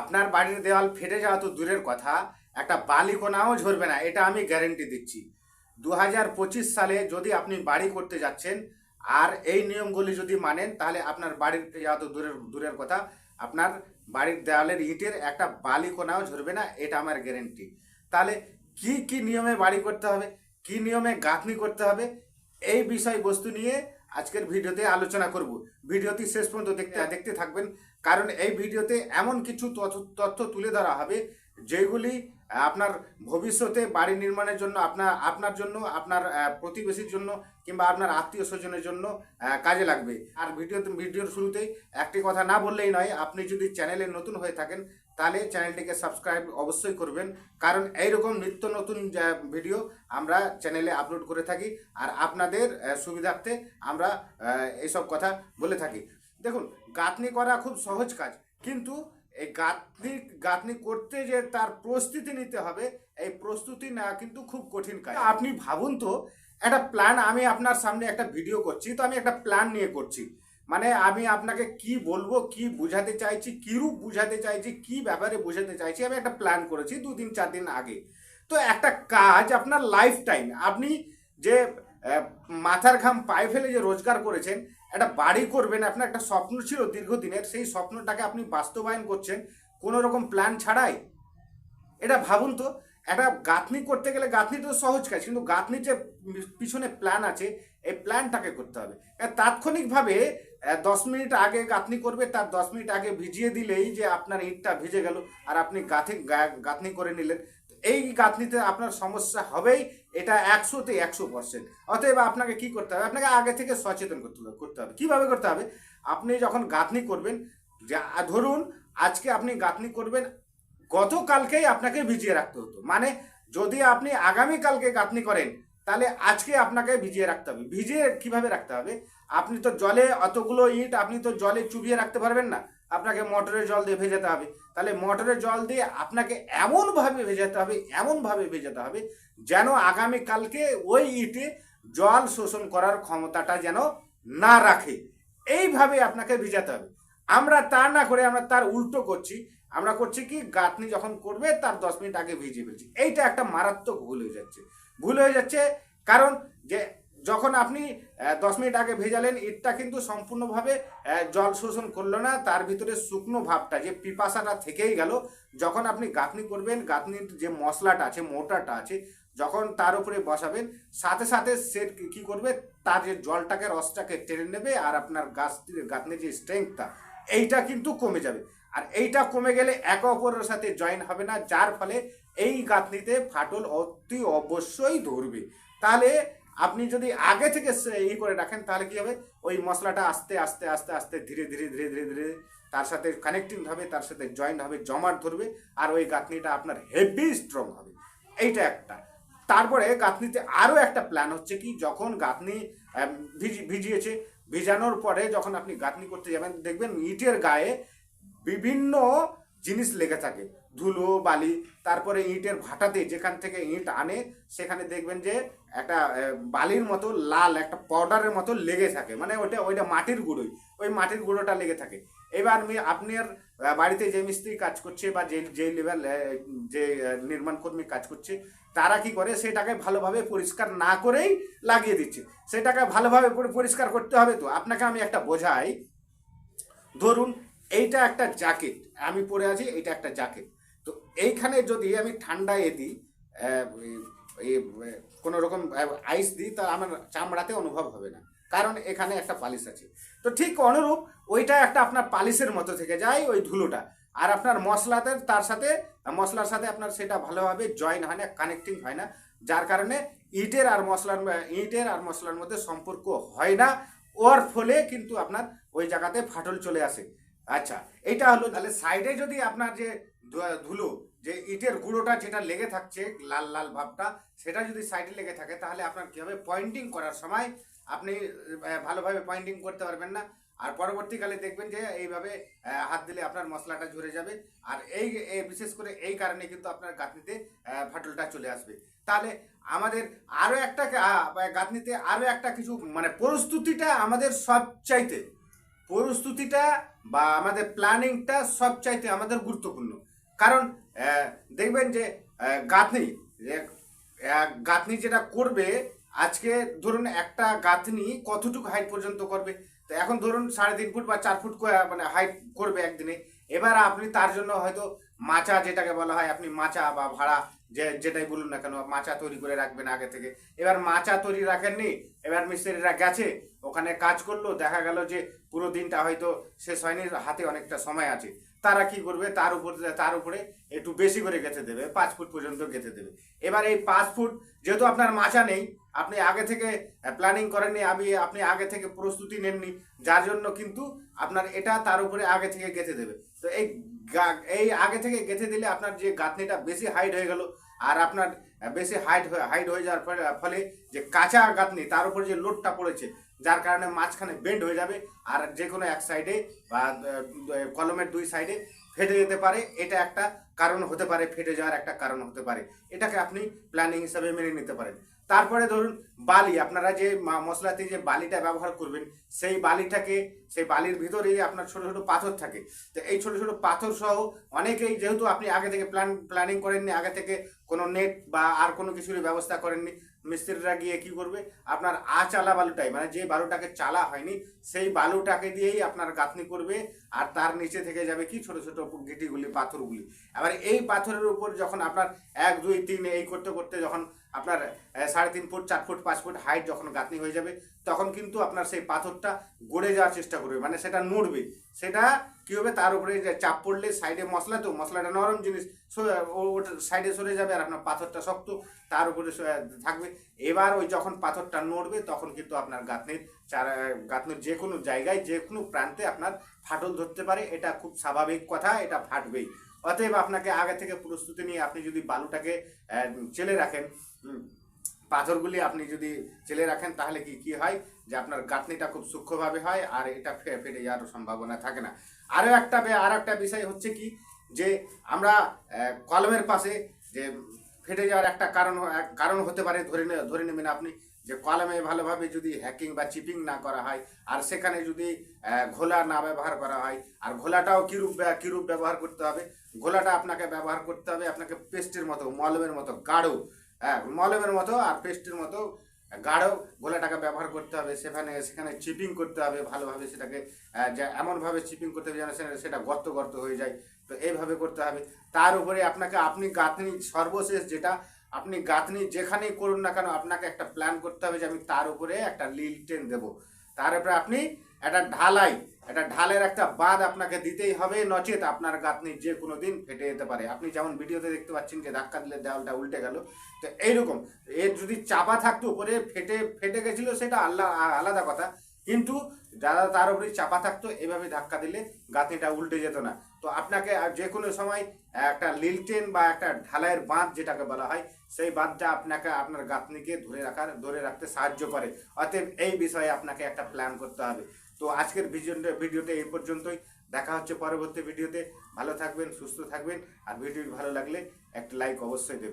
আপনার বাড়ির দেওয়াল ফেটে যাওয়া তো দূরের কথা, একটা বালিকোনাও ঝরবে না, এটা আমি গ্যারেন্টি দিচ্ছি। দু হাজার পঁচিশ সালে যদি আপনি বাড়ি করতে যাচ্ছেন, আর এই নিয়মগুলি যদি মানেন, তাহলে আপনার বাড়ির যাওয়া তো দূরের দূরের কথা, আপনার বাড়ির দেওয়ালের ইটের একটা বালিকোনাও ঝরবে না, এটা আমার গ্যারেন্টি তাহলে কি কি নিয়মে বাড়ি করতে হবে, কি নিয়মে গাঁথনি করতে হবে, এই বিষয়বস্তু নিয়ে আজকের ভিডিওতে আলোচনা করব। ভিডিওটি শেষ পর্যন্ত দেখতে দেখতে থাকবেন। কারণ এই ভিডিওতে এমন কিছু তথ্য তুলে ধরা হবে, যেগুলি আপনার ভবিষ্যতে বাড়ি নির্মাণের জন্য, আপনার আপনার জন্য, আপনার প্রতিবেশীর জন্য কিংবা আপনার আত্মীয় স্বজনের জন্য কাজে লাগবে। আর ভিডিওতে ভিডিওর শুরুতেই একটি কথা না বললেই নয়, আপনি যদি চ্যানেলে নতুন হয়ে থাকেন, তাহলে চ্যানেলটিকে সাবস্ক্রাইব অবশ্যই করবেন। কারণ এইরকম নিত্য নতুন ভিডিও আমরা চ্যানেলে আপলোড করে থাকি, আর আপনাদের সুবিধার্থে আমরা এইসব কথা বলে থাকি। দেখুন, গাঁথনি করা খুব সহজ কাজ, কিন্তু এই গাঁথনি গাঁথনি করতে যে তার প্রস্তুতি নিতে হবে, এই প্রস্তুতি না কিন্তু খুব কঠিন কাজ। আপনি ভাবুন তো, একটা প্ল্যান আমি আপনার সামনে একটা ভিডিও করছি, তো আমি একটা প্ল্যান নিয়ে করছি। মানে আমি আপনাকে কি বলব, কি বুঝাতে চাইছি, কিরূপ বুঝাতে চাইছি, কি ব্যাপারে বুঝাতে চাইছি, আমি একটা প্ল্যান করেছি দু দিন চার দিন আগে। তো একটা কাজ, আপনার লাইফ টাইম আপনি যে মাথার ঘাম পায়ে ফেলে যে রোজগার করেছেন, একটা বাড়ি করবেন, আপনার একটা স্বপ্ন ছিল দীর্ঘদিনের, সেই স্বপ্নটাকে আপনি বাস্তবায়ন করছেন, কোনো রকম প্ল্যান ছাড়াই? এটা ভাবুন তো, একটা গাঁথনি করতে গেলে গাঁথনি তো সহজ কাজ, কিন্তু গাঁথনির যে পিছনে প্ল্যান আছে, এই প্ল্যানটাকে করতে হবে। তাৎক্ষণিকভাবে দশ মিনিট আগে গাঁথনি করবে, তার দশ মিনিট আগে ভিজিয়ে দিলেই যে আপনার ইটটা ভিজে গেল, আর আপনি গাঁথি গাঁথনি করে নিলেন। এই গাঁথনিতে আপনার সমস্যা হবেই এটা একশোতে একশো পার্সেন্ট অতএব আপনাকে কি করতে হবে? আপনাকে আগে থেকে সচেতন করতে হবে করতে হবে। কীভাবে করতে হবে? আপনি যখন গাঁথনি করবেন ধরুন আজকে আপনি গাঁথনি করবেন, গতকালকেই আপনাকে ভিজিয়ে রাখতে হতো। মানে যদি আপনি আগামী কালকে গাঁথনি করেন, তাহলে আজকে আপনাকে ভিজিয়ে রাখতে হবে। ভিজিয়ে কীভাবে রাখতে হবে? আপনি তো জলে অতগুলো ইট, আপনি তো জলে চুবিয়ে রাখতে পারবেন না। আপনাকে মোটরের জল দিয়ে ভেজাতে হবে। তাহলে মোটরের জল দিয়ে আপনাকে এমনভাবে ভেজাতে হবে, এমনভাবে ভেজাতে হবে যেন আগামী কালকে ওই ইটে জল শোষণ করার ক্ষমতাটা যেন না রাখে। এইভাবে আপনাকে ভেজাতে হবে। আমরা তা না করে আমরা তার উল্টো করছি। আমরা করছি কি, গাঁথনি যখন করবে তার দশ মিনিট আগে ভিজিয়ে ফেলছি। এইটা একটা মারাত্মক ভুল হয়ে যাচ্ছে। ভুল হয়ে যাচ্ছে কারণ যে যখন আপনি দশ মিনিট আগে ভেজালেন, ইটটা কিন্তু সম্পূর্ণভাবে জল শোষণ করল না, তার ভিতরে শুকনো ভাবটা, যে পিপাসাটা থেকেই গেল। যখন আপনি গাঁথনি করবেন, গাঁথনির যে মশলাটা আছে, মোটাটা আছে, যখন তার উপরে বসাবেন, সাথে সাথে সে কি- করবে? তার যে জলটাকে, রসটাকে টেনে নেবে, আর আপনার গাছ গাঁথনির যে স্ট্রেংথটা এইটা কিন্তু কমে যাবে। আর এইটা কমে গেলে একে অপরের সাথে জয়েন হবে না, যার ফলে এই গাঁথনিতে ফাটল অতি অবশ্যই ধরবে। তাহলে আপনি যদি আগে থেকে ই করে রাখেন, তাহলে কি হবে? ওই মশলাটা আস্তে আস্তে আস্তে আস্তে ধীরে ধীরে ধীরে ধীরে ধীরে তার সাথে কানেক্টিং হবে, তার সাথে জয়েন্ট হবে, জমাট ধরবে, আর ওই গাঁথনিটা আপনার হেভি স্ট্রং হবে। এইটা একটা। তারপরে গাঁথনিতে আরও একটা প্ল্যান হচ্ছে কি? যখন গাঁথনি ভিজিয়েছে, ভিজানোর পরে যখন আপনি গাঁথনি করতে যাবেন, দেখবেন ইটের গায়ে বিভিন্ন জিনিস লেগে থাকে। ধুলো, বালি, তারপরে ইটের ভাটাতে যেখান থেকে ইঁট আনে, সেখানে দেখবেন যে একটা বালির মতো লাল, একটা পাউডারের মতো লেগে থাকে। মানে ওটা ওইটা মাটির গুঁড়োই। ওই মাটির গুঁড়োটা লেগে থাকে। এবার আমি আপনার বাড়িতে যে মিস্ত্রি কাজ করছে বা যে যে লেভেল যে নির্মাণ কর্মী কাজ করছে, তারা কি করে? সেটাকে ভালোভাবে পরিষ্কার না করেই লাগিয়ে দিচ্ছে। সেটাকে ভালোভাবে পরিষ্কার করতে হবে তো। আপনাকে আমি একটা বোঝাই। ধরুন এইটা একটা জ্যাকেট আমি পরে আছি এইটা একটা জ্যাকেট তো এইখানে যদি আমি দিই এই- এই, আহ, কোনো রকম আইস দিই তা আমার চামড়াতে অনুভব হবে না। কারণ এখানে একটা পালিশ আছে। তো ঠিক অনুরূপ ওইটা একটা আপনার পালিশের মতো থেকে যায় ওই ধুলোটা। আর আপনার মশলাতে তার সাথে মশলার সাথে আপনার সেটা ভালোভাবে জয়েন হয় না কানেক্টিং হয় না। যার কারণে ইটের আর মশলার ইটের আর মশলার মধ্যে সম্পর্ক হয় না। ওর ফলে কিন্তু আপনার ওই জায়গাতে ফাটল চলে আসে। আচ্ছা এটা হলো তাহলে সাইডে যদি আপনার যে ধুলো, যে ইটের গুঁড়োটা যেটা লেগে থাকছে, লাল লাল ভাবটা, সেটা যদি সাইডে লেগে থাকে, তাহলে আপনার কী হবে? পয়েন্টিং করার সময় আপনি ভালোভাবে পয়েন্টিং করতে পারবেন না। আর পরবর্তীকালে দেখবেন যে এইভাবে হাত দিলে আপনার মশলাটা ঝরে যাবে। আর এই বিশেষ করে এই কারণে কিন্তু আপনার গাঁথনিতে ফাটলটা চলে আসবে। তাহলে আমাদের আরও একটা গাঁথনিতে আরও একটা কিছু মানে প্রস্তুতিটা আমাদের সবচাইতে। প্রস্তুতিটা বা আমাদের প্ল্যানিংটা সবচাইতে আমাদের গুরুত্বপূর্ণ। কারণ দেখবেন যে গাঁথনি গাঁথনি যেটা করবে, আজকে ধরুন একটা গাঁথনি কতটুকু হাইট পর্যন্ত করবে? তো এখন ধরুন সাড়ে তিন ফুট বা চার ফুট মানে হাইট করবে একদিনে। এবার আপনি তার জন্য হয়তো মাচা যেটাকে বলা হয়, আপনি মাচা বা ভাড়া যে, যেটাই বলুন না কেন, মাচা তৈরি করে রাখবেন আগে থেকে। এবার মাচা তৈরি রাখেননি, এবার মিস্ত্রিরা গেছে, ওখানে কাজ করল, দেখা গেল যে পুরো দিনটা হয়তো শেষ হয়নি, হাতে অনেকটা সময় আছে। তারা কি করবে? তার উপর তার উপরে একটু বেশি করে গেঁথে দেবে, পাঁচ ফুট পর্যন্ত গেঁথে দেবে। এবার এই পাঁচ ফুট যেহেতু আপনার মাচা নেই, আপনি আগে থেকে প্ল্যানিং করেননি আমি আপনি আগে থেকে প্রস্তুতি নেননি, যার জন্য কিন্তু আপনার এটা তার উপরে আগে থেকে গেঁথে দেবে। তো এই এই আগে থেকে গেঁথে দিলে আপনার যে গাঁথনিটা বেশি হাইট হয়ে গেল আর আপনার বেশি হাইট হাইট হয়ে যাওয়ার ফলে যে কাঁচা আঘাত নেই তার উপর যে লোডটা পড়েছে, যার কারণে মাঝখানে বেন্ড হয়ে যাবে আর যে কোনো এক সাইডে বা কলমের দুই সাইডে ফেটে যেতে পারে। এটা একটা কারণ হতে পারে, ফেটে যাওয়ার একটা কারণ হতে পারে। এটাকে আপনি প্ল্যানিং হিসাবে মেনে নিতে পারেন। তারপরে ধরুন বালি, আপনারা যে মশলাতে যে বালিটা ব্যবহার করবেন, সেই বালিটাকে, সেই বালির ভিতরেই আপনার ছোট ছোট পাথর থাকে। তো এই ছোট ছোট পাথর সহ অনেকেই যেহেতু আপনি আগে থেকে প্ল্যান প্ল্যানিং করেননি, আগে থেকে কোনো নেট বা আর কোনো কিছুর ব্যবস্থা করেননি, মিস্ত্রিরা গিয়ে কি করবে? আপনার আচালা বালুটাই মানে যে বালুটাকে চালা হয়নি, সেই বালুটাকে দিয়েই আপনার গাঁথনি করবে, আর তার নিচে থেকে যাবে কি? ছোট ছোট গিটিগুলি, পাথরগুলি। এবার এই পাথরের উপর যখন আপনার এক, দুই, তিন এই করতে করতে যখন আপনার সাড়ে তিন ফুট চার ফুট পাঁচ ফুট হাইট যখন গাঁথনি হয়ে যাবে তখন কিন্তু আপনার সেই পাথরটা গড়ে যাওয়ার চেষ্টা করবে মানে সেটা নড়বে। সেটা কি হবে? তার উপরে চাপ পড়লে সাইডে মশলা তো, মশলাটা নরম জিনিস সাইডে সরে যাবে আর আপনার পাথরটা শক্ত, তার উপরে থাকবে। এবার ওই যখন পাথরটা নড়বে, তখন কিন্তু আপনার গাঁথনির চার, গাঁথনির যে কোনো জায়গায়, যে কোনো প্রান্তে আপনার ফাটল ধরতে পারে। এটা খুব স্বাভাবিক কথা, এটা ফাটবেই। অতএব আপনাকে আগে থেকে প্রস্তুতি নিয়ে আপনি যদি বালুটাকে চেলে রাখেন পাথরগুলি আপনি যদি চেলে রাখেন, তাহলে কি কি হয়? যে আপনার গাঁথনিটা খুব সূক্ষ্মভাবে হয় আর এটা ফেটে যাওয়ার সম্ভাবনা থাকে না। আরও একটা আর একটা বিষয় হচ্ছে কি, যে আমরা কলমের পাশে যে ফেটে যাওয়ার একটা কারণ কারণ হতে পারে, ধরে ধরে নেবেন আপনি, যে কলমে ভালোভাবে যদি হ্যাকিং বা চিপিং না করা হয়, আর সেখানে যদি ঘোলা না ব্যবহার করা হয়, আর ঘোলাটাও কীরূপ কীরূপ ব্যবহার করতে হবে? ঘোলাটা আপনাকে ব্যবহার করতে হবে, আপনাকে পেস্টের মতো, মলমের মতো, গাঢ়। হ্যাঁ মলমের মতো আর পেস্টের মতো গাঢ় ঘোলাটাকে ব্যবহার করতে হবে, সেখানে সেখানে চিপিং করতে হবে, ভালোভাবে সেটাকে এমনভাবে চিপিং করতে হবে যেন সেটা গর্ত গর্ত হয়ে যায়। তো এইভাবে করতে হবে। তার উপরে আপনাকে, আপনি গাঁথনি সর্বশেষ যেটা, আপনি গাঁথনি যেখানেই করুন না কেন, আপনাকে একটা প্ল্যান করতে হবে যে আমি তার উপরে একটা লিল টেন দেবো। তার উপরে আপনি একটা ঢালাই, একটা ঢালের একটা বাঁধ আপনাকে দিতেই হবে, নচেত আপনার গাঁথনি যে কোনো দিন ফেটে যেতে পারে। আপনি যেমন ভিডিওতে দেখতে পাচ্ছেন যে ধাক্কা দিলে দেওয়ালটা উল্টে গেল, তো এইরকম। এর যদি চাপা থাকতো, উপরে ফেটে ফেটে গেছিল সেটা আল্লাহ আলাদা কথা। কিন্তু যারা তার উপরে চাপা থাকতো, এভাবে ধাক্কা দিলে গাঁথনিটা উল্টে যেত না। তো আপনাকে আর যে কোনো সময় একটা লিলটেন বা একটা ঢালাইয়ের বাঁধ যেটাকে বলা হয়, সেই বাঁধটা আপনাকে, আপনার গাঁথনিকে ধরে রাখার, ধরে রাখতে সাহায্য করে। অতএব এই বিষয়ে আপনাকে একটা প্ল্যান করতে হবে। তো আজকের ভিডিওটা এই পর্যন্তই। দেখা হচ্ছে পরবর্তী ভিডিওতে। ভালো থাকবেন, সুস্থ থাকবেন। আর ভিডিও ভালো লাগলে একটা লাইক অবশ্যই দেবেন।